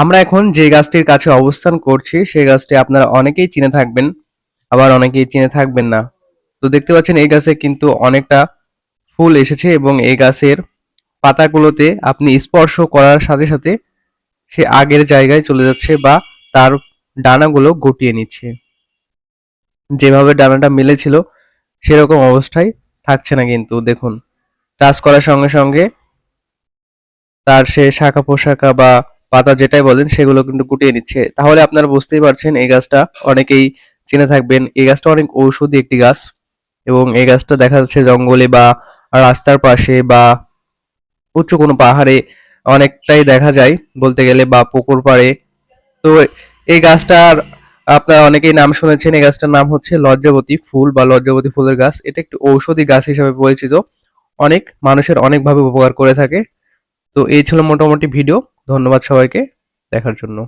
আমরা এখন যে গাছটির কাছে অবস্থান করছি, সেই গাছটি আপনারা অনেকেই চিনে থাকবেন, আবার অনেকেই চিনে থাকবেন না। তো দেখতে পাচ্ছেন, এই গাছে কিন্তু অনেকটা ফুল এসেছে এবং এই গাছের পাতাগুলোতে আপনি স্পর্শ করার সাথে সাথে সে আগের জায়গায় চলে যাচ্ছে বা তার ডানাগুলো গুটিয়ে নিচ্ছে। যেভাবে ডানাটা মেলেছিল, সেরকম অবস্থায় থাকছে না কিন্তু, দেখুন। টাচ করার সঙ্গে সঙ্গে তার সে শাখা পোশাখা বা পাতা যেটাই বলেন, সেগুলো কিন্তু গুটিয়ে নিচ্ছে। তাহলে আপনারা বুঝতেই পারছেন, এই গাছটা অনেকেই চিনে থাকবেন, এই গাছটা অনেক ঔষধি একটি গাছ এবং এই গাছটা দেখা যাচ্ছে জঙ্গলে বা রাস্তার পাশে বা উচ্চ কোনো পাহাড়ে অনেকটাই দেখা যায় বলতে গেলে বা পুকুর পাড়ে। তো এই গাছটার, আপনারা অনেকেই নাম শুনেছেন, এই গাছটার নাম হচ্ছে লজ্জাবতী ফুল বা লজ্জাবতী ফুলের গাছ। এটা একটি ঔষধি গাছ হিসেবে পরিচিত। অনেক মানুষের অনেকভাবে উপকার করে থাকে। তো এই ছিল মোটামুটি ভিডিও। ধন্যবাদ সবাইকে দেখার জন্য।